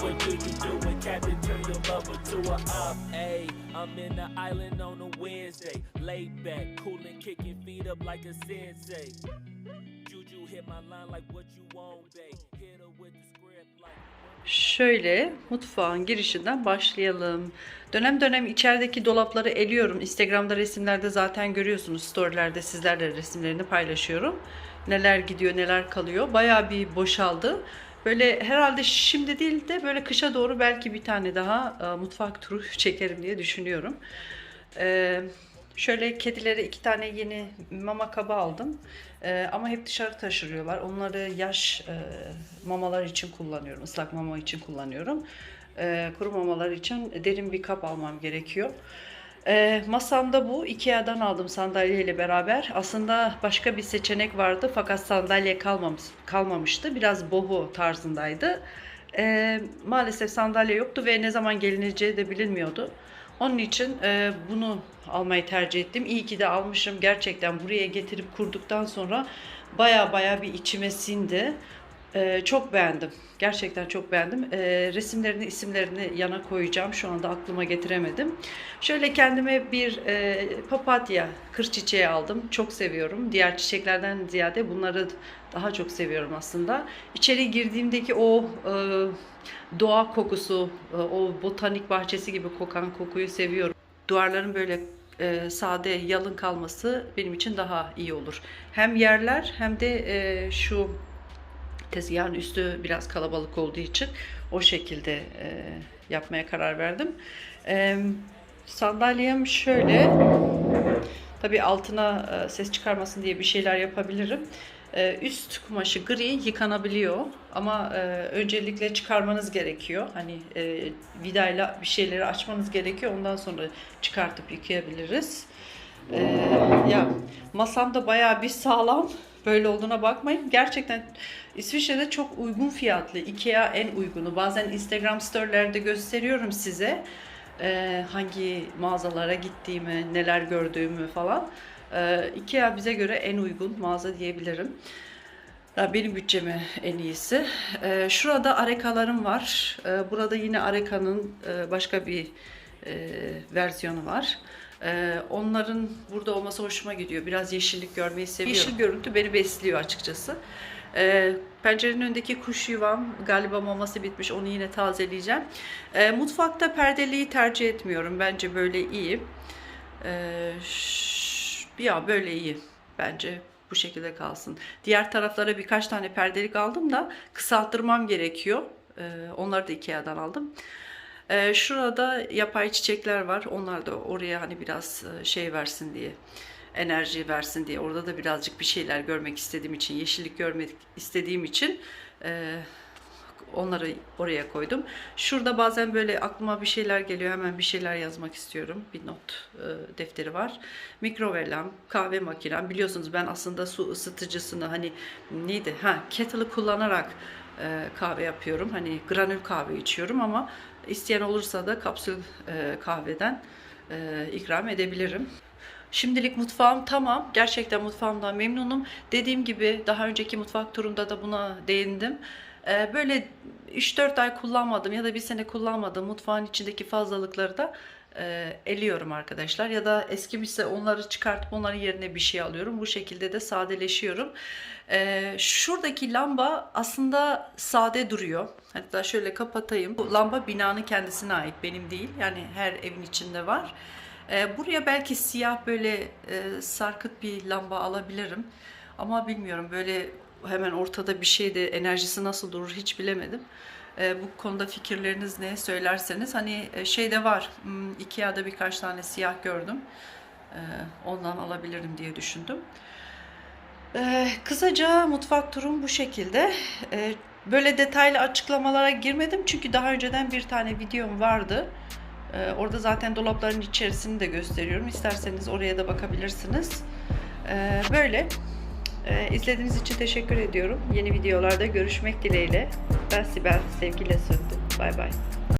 What do you do when Captain turn your lover to a op? Hey, I'm in the island on a Wednesday, laid back, coolin', kicking feet up like a sensei. Juju hit my line like what you want, babe. Hit her with the script like. Şöyle mutfağın girişinden başlayalım. Dönem dönem içerideki dolapları eliyorum. Instagram'da resimlerde zaten görüyorsunuz. Storylerde sizlerle resimlerini paylaşıyorum. Neler gidiyor, neler kalıyor. Bayağı bir boşaldı. Böyle herhalde şimdi değil de böyle kışa doğru belki bir tane daha e, mutfak turu çekerim diye düşünüyorum. Ee, şöyle kedilere iki tane yeni mama kabı aldım. Ee, ama hep dışarı taşırıyorlar. Onları yaş e, mamalar için kullanıyorum. ıslak mama için kullanıyorum. Ee, kuru mamalar için derin bir kap almam gerekiyor. Ee, masamda bu. Ikea'dan aldım sandalyeyle beraber. Aslında başka bir seçenek vardı fakat sandalye kalmamış, kalmamıştı. Biraz boho tarzındaydı. Ee, maalesef sandalye yoktu ve ne zaman gelineceği de bilinmiyordu. Onun için e, bunu almayı tercih ettim. İyi ki de almışım. Gerçekten buraya getirip kurduktan sonra baya baya bir içime sindi. E, çok beğendim. Gerçekten çok beğendim. E, resimlerini, isimlerini yana koyacağım. Şu anda aklıma getiremedim. Şöyle kendime bir e, papatya, kır çiçeği aldım. Çok seviyorum. Diğer çiçeklerden ziyade bunları daha çok seviyorum aslında. İçeri girdiğimdeki o e, doğa kokusu, e, o botanik bahçesi gibi kokan kokuyu seviyorum. Duvarların böyle e, sade, yalın kalması benim için daha iyi olur. Hem yerler hem de e, şu tezgahın üstü biraz kalabalık olduğu için o şekilde e, yapmaya karar verdim. E, sandalyem şöyle. Tabii altına e, ses çıkarmasın diye bir şeyler yapabilirim. E, Üst kumaşı gri yıkanabiliyor ama e, öncelikle çıkarmanız gerekiyor. Hani e, vidayla bir şeyleri açmanız gerekiyor. Ondan sonra çıkartıp yıkayabiliriz. E, ya masam da bayağı bir sağlam. Böyle olduğuna bakmayın. Gerçekten İsviçre'de çok uygun fiyatlı. Ikea en uygunu. Bazen Instagram storylerde gösteriyorum size e, hangi mağazalara gittiğimi, neler gördüğümü falan. E, Ikea bize göre en uygun mağaza diyebilirim. Ya Benim bütçeme en iyisi. E, şurada arekalarım var. E, burada yine arekanın e, başka bir e, versiyonu var. E, onların burada olması hoşuma gidiyor. Biraz yeşillik görmeyi seviyorum. Yeşil görüntü beni besliyor açıkçası. E, pencerenin önündeki kuş yuvam galiba maması bitmiş. Onu yine tazeleyeceğim. E, mutfakta perdeliği tercih etmiyorum. Bence böyle iyi. E, ş- ya böyle iyi bence bu şekilde kalsın. Diğer taraflara birkaç tane perdelik aldım da kısalttırmam gerekiyor. E, onları da Ikea'dan aldım. E, şurada yapay çiçekler var. Onlar da oraya hani biraz e, şey versin diye enerji versin diye. Orada da birazcık bir şeyler görmek istediğim için, yeşillik görmek istediğim için e, onları oraya koydum. Şurada bazen böyle aklıma bir şeyler geliyor. Hemen bir şeyler yazmak istiyorum. Bir not e, defteri var. Mikrovelem, kahve makinem. Biliyorsunuz ben aslında su ısıtıcısını hani neydi? Ha, kettle'ı kullanarak kahve yapıyorum. Hani granül kahve içiyorum ama isteyen olursa da kapsül e, kahveden e, ikram edebilirim. Şimdilik mutfağım tamam. Gerçekten mutfağımdan memnunum. Dediğim gibi daha önceki mutfak turunda da buna değindim. Böyle 3-4 ay kullanmadım ya da bir sene kullanmadım mutfağın içindeki fazlalıkları da e, eliyorum arkadaşlar. Ya da eskimişse onları çıkartıp onların yerine bir şey alıyorum. Bu şekilde de sadeleşiyorum. Ee, şuradaki lamba aslında sade duruyor. Hatta şöyle kapatayım. Bu lamba binanın kendisine ait benim değil. Yani her evin içinde var. Ee, buraya belki siyah böyle e, sarkıt bir lamba alabilirim. Ama bilmiyorum böyle hemen ortada bir şey de enerjisi nasıl durur hiç bilemedim. Ee, bu konuda fikirleriniz ne söylerseniz hani e, şeyde var hmm, Ikea'da birkaç tane siyah gördüm. Ee, ondan alabilirim diye düşündüm. Ee, kısaca mutfak turum bu şekilde. Böyle detaylı açıklamalara girmedim çünkü daha önceden bir tane videom vardı. Orada zaten dolapların içerisini de gösteriyorum. İsterseniz oraya da bakabilirsiniz. Böyle. İzlediğiniz için teşekkür ediyorum. Yeni videolarda görüşmek dileğiyle. Ben Sibel. Sevgiyle sürdüm. Bay bay.